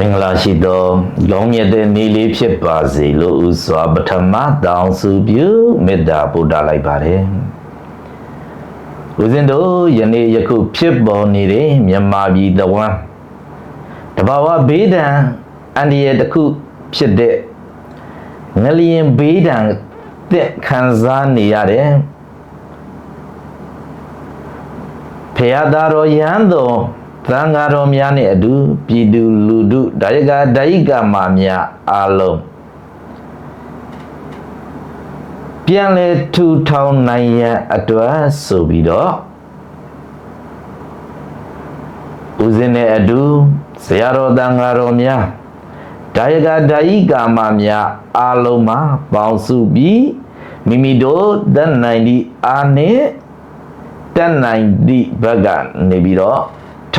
မင်္ဂလာရှိသောလောင်းမြတ်တဲ့နေ့လေးဖြစ်ပါစေလို့ဥစွာပထမတောင်းစုပြုမေတ္တာပို့တာလိုက်ပါတယ်ဦးဇင်းတို့ယနေ့ယခုဖြစ်ပေါ်နေတဲ့မြန်မာပြည်တဝမ်းတဘာဝဘေးဒဏ်အန္တရာယ်တစ်ခုဖြစ်တဲ့ငလျင်ဘေးဒဏ်တဲ့ခံစားနေရတယ်ဖရာသားတော်ရဟန်းတော် သံဃာတော်များနဲ့အတူပြည်သူလူထုဒါယကဒါယိကမာများအားလုံးပြန်လဲထူထောင်နိုင်ရန်အတွက်ဆိုပြီးတော့ဦးဇင်းနဲ့အတူဆရာတော်သံဃာတော်များဒါယကဒါယိကမာများအားလုံးမှာပေါင်းစုပြီးမိမိတို့တတ်နိုင်သည့်အားနဲ့တက်နိုင်သည့်ဘက်ကနေပြီးတော့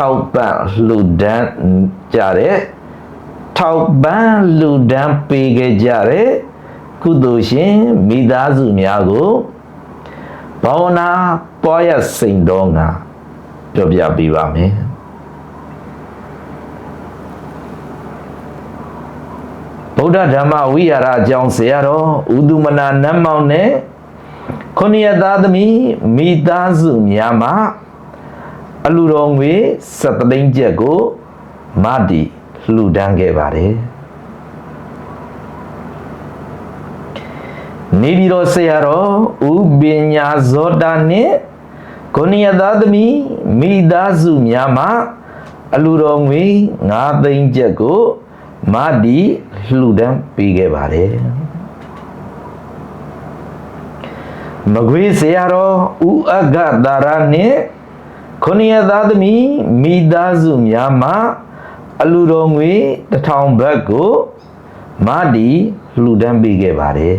ထောက်ပံ့လှူဒန်းကြတဲ့ထောက်ပံ့လှူဒန်းပေးခဲ့ကြတဲ့ကုသိုလ်ရှင်မိသားစုများကိုဘာဝနာပွားရစိန်တော်ငါပြောပြပေးပါမယ်ဗုဒ္ဓဓမ္မဝိဟာရအကြောင်းဆရာတော်ဥဒုမနာနတ်မောင်နဲ့ခொနည်းသားသမီးမိသားစုများမှာ အလူတော်ငွေ7သိန်းကျပ်ကိုမတီလှူဒန်းခဲ့ပါတယ်နေပြည်တော်ဆရာတော်ဥပညာဇောတာနဲ့ခொနည်းသားသမီးမိသားစုများမှာအလူတော်ငွေ9သိန်းကျပ်ကိုမတီလှူဒန်းပေးခဲ့ပါတယ်မကွေးဆရာတော်ဥအဂတာရနဲ့ ခொနည်းသားသမီးမိသားစုများမှာအလူတော်ငွေတစ်ထောင်ဘတ်ကိုမတီလှူဒန်းပေးခဲ့ပါတယ်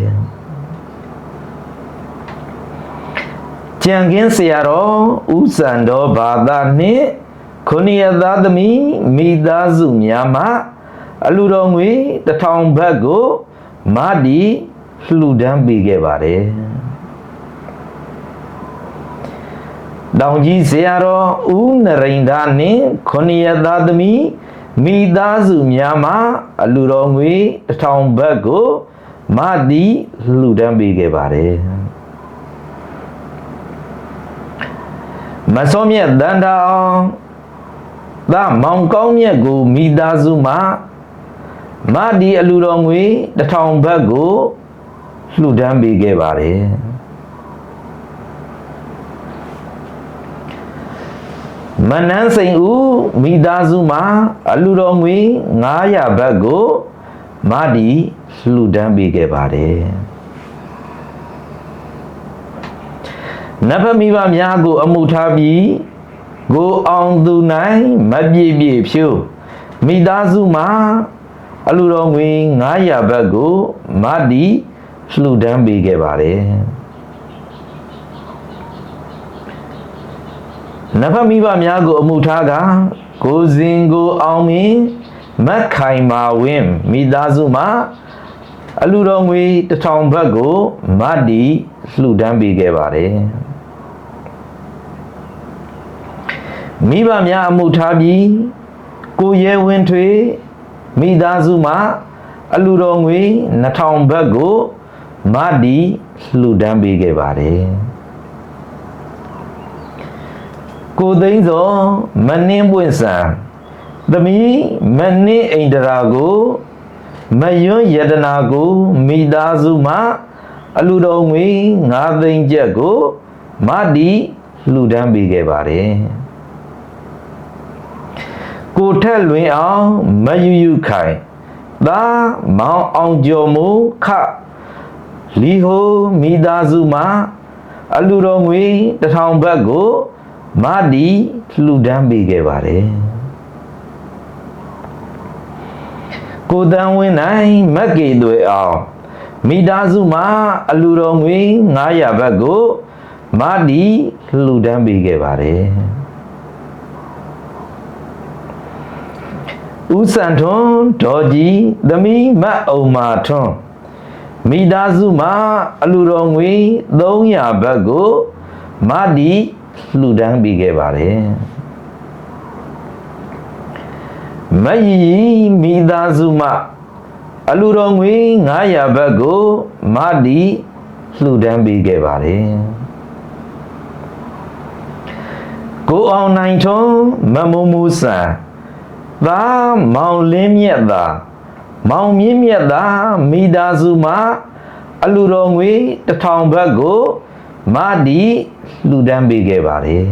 ကြံကင်းဆရာတော်ဥစံတော်ဘာသာနှင့်ခொနည်းသားသမီးမိသားစုများမှာအလူတော်ငွေတစ်ထောင်ဘတ်ကိုမတီလှူဒန်းပေးခဲ့ပါတယ် တောင်ကြီးဆရာတော်ဦးနရိန္ဒာနှင့်ခொနည်းသားသမီးမိသားစုများမှာအလူတော်ငွေတစ်ထောင်ဘတ်ကိုမတီလှူဒန်းပေးခဲ့ပါတယ်မစောမြတ်တန်တာအောင်သာမောင်ကောင်းမြတ်ကိုမိသားစုမှာမတီအလူတော်ငွေတစ်ထောင်ဘတ်ကိုလှူဒန်းပေးခဲ့ပါတယ် မနန်းစိန်ဦးမိသားစုမှာအလူတော်ငွေ900ဘတ်ကိုမတီလှူဒန်းပေးခဲ့ပါတယ်နတ်ဖမိဘများကို အမှုထားပြီးကိုအောင်သူနိုင်မပြည့်ပြည့်ဖြိုးမိသားစုမှာအလူတော်ငွေ900ဘတ်ကိုမတီလှူဒန်းပေးခဲ့ပါတယ် နဖမိဘများကိုအမှုထားကကိုစင်ကိုအောင်မင်းမက်ခိုင်မာဝင်းမိသားစုမှာအလူတော်ငွေတစ်ထောင်ဘတ်ကိုမတ်တီလှူဒန်းပေးခဲ့ပါတယ်မိဘများအမှုထားပြီးကိုရဲဝင်းထွေမိသားစုမှာအလူတော်ငွေ2000ဘတ်ကိုမတ်တီလှူဒန်းပေးခဲ့ပါတယ် ကိုသိန်းစောမနှင်းပွင့်ဆံသမီးမနှင်းအိန္ဒရာကိုမယွန်းယတနာကိုမိသားစုမှအလူတော်ငွေ9သိန်းကျပ်ကိုမတီလှူဒန်းပေးခဲ့ပါတယ်ကိုထက်လွင်အောင်မယူယူခိုင်သာမောင်အောင်ကျော်မူခလီဟိုမိသားစုမှအလူတော်ငွေတစ်ထောင်ဘတ်ကို မတီလှူဒန်းပေးခဲ့ပါတယ်ကိုတန်းဝင်းနိုင်မက်ကေတွေအောင်မိသားစုမှာအလူတော်ငွေ900ဘတ်ကိုမတီလှူဒန်းပေးခဲ့ပါတယ်ဦးစံထွန်းဒေါ်ကြီးသမီးမတ်အုံမာထွန်းမိသားစုမှာအလူတော်ငွေ300ဘတ်ကိုမတီ လှူဒန်းပေးခဲ့ပါတယ်မယီမိစုမှအလူတော်ငွေ900ဘတ်ကိုမဒီလှူဒန်းပေးခဲ့ပါတယ်ကိုအောင်နိုင်ထွန်းမမုံမူဆန်သာမောင်လင်းမြက်သာမောင်မြင့်မြက်သာမိသားစုမှအလူတော်ငွေ1000ဘတ်ကို မဒီလှူဒန်းပေးခဲ့ပါတယ်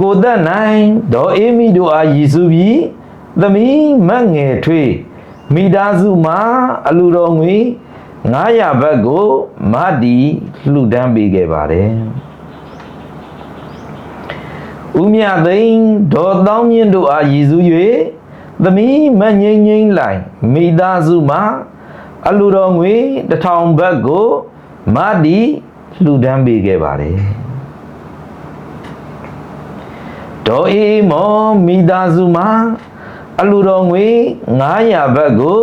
ကိုသက်နိုင်ဒေါ်အေးမီတို့အားရည်စူးပြီးသမီးမတ်ငယ်ထွေးမိသားစုမှအလူတော်ငွေ900ဘတ်ကိုမဒီလှူဒန်းပေးခဲ့ပါတယ်ဦးမြသိန်းဒေါ်တောင်းမြင့်တို့အားရည်စူး၍သမီးမငိမ့်ငိမ့်လိုက်မိသားစုမှ အလူတော်ငွေ1000ဘတ်ကိုမဒီလှူဒန်းပေးခဲ့ပါတယ်ဒေါ်အေးမော်မိသားစုမှအလူတော်ငွေ900ဘတ်ကို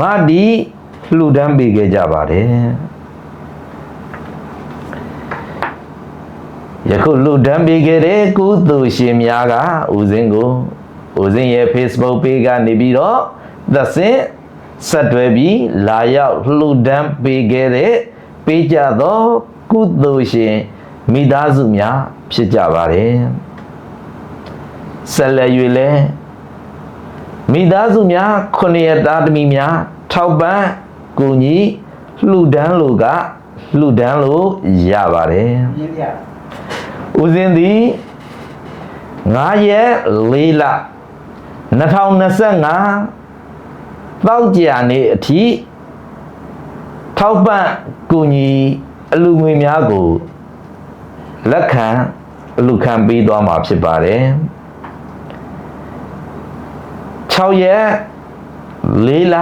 မဒီလှူဒန်းပေးခဲ့ကြပါတယ်ယခုလှူဒန်းပေးခဲ့တဲ့ကုသိုလ်ရှင်များကဦးစင်းကိုဦးစင်းရဲ့ Facebook page ကနေပြီးတော့သစင် ဆက်တွဲပြီးလာရောက်လှူဒန်းပေးခဲ့တဲ့ပေးကြသောကုသိုလ်ရှင်မိသားစုများဖြစ်ကြပါတယ်ဆက်လက်၍လဲမိသားစုများခုနှစ်ရသားသမီးများထောက်ပံ့ကူညီလှူဒန်းလို့ကလှူဒန်းလို့ရပါတယ်ပြင်းပြဦးစင်းသည်9ရက်4လ2025 တောက်ကြနေ့အထိထောက်ပံ့ကူညီအလူငွေများကိုလက်ခံအလူခံပေးသွားမှာဖြစ်ပါတယ်6ရက်4လ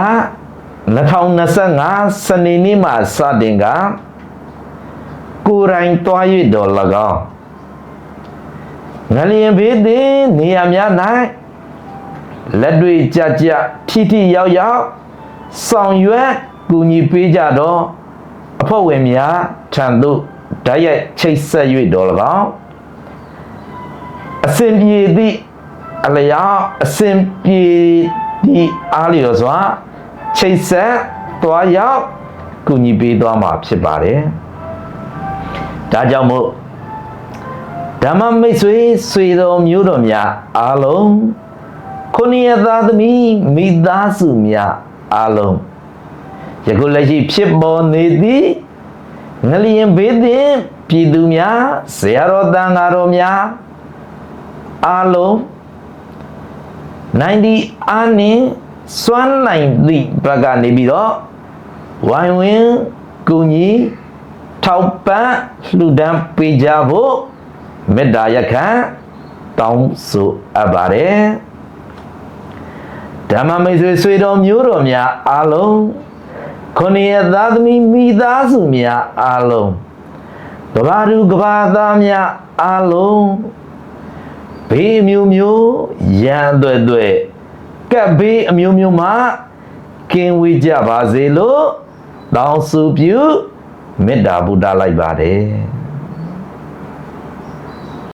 2025စနေနေ့မှာစတင်ကကိုယ်တိုင်တွား၍တော်၎င်းငလျင်ဘေးသည်နေရာများ၌ လက်တွေကြကြထိထိရောက်ရောက်ဆောင်ရွက်ကူညီပေးကြတော့အဖွဲ့ဝင်များထံသို့ဓာတ်ရိုက်ချိတ်ဆက်၍တော်၎င်းအစဉ်ပြေသည့်အလျောက်အစဉ်ပြေသည့်အားလျော်စွာချိတ်ဆက်တွားရောက်ကူညီပေးသွားမှာဖြစ်ပါတယ်ဒါကြောင့်မို့ဓမ္မမိတ်ဆွေဆွေတော်မျိုးတော်များအားလုံး ခုနှစ်ရသားသမီးမိသားစုများအားလုံးယခုလက်ရှိဖြစ်ပေါ်နေသည့်ငလျင်ဘေးသင်ပြည်သူများဇေယတော်တန်ဃာတော်များအားလုံး90အာနင်စွမ်းနိုင်သည့်ဘက်ကနေပြီးတော့ဝိုင်ဝင်းကူညီထောက်ပံ့လှူဒန်းပေးကြဖို့မေတ္တာရက်ခံတောင်းဆိုအပ်ပါတယ် ဓမ္မမိတ်ဆွေဆွေတော်မျိုးတော်များအားလုံးခုနှစ်ရသားသမီးမိသားစုများအားလုံးကဘာသူကဘာသားများအားလုံးဘေးမျိုးမျိုးရန်သွဲ့သွဲ့ကပ်ဘေးအမျိုးမျိုးမှကင်းဝေးကြပါစေလို့တောင်းစုပြုမေတ္တာဗုဒ္ဓလိုက်ပါတယ်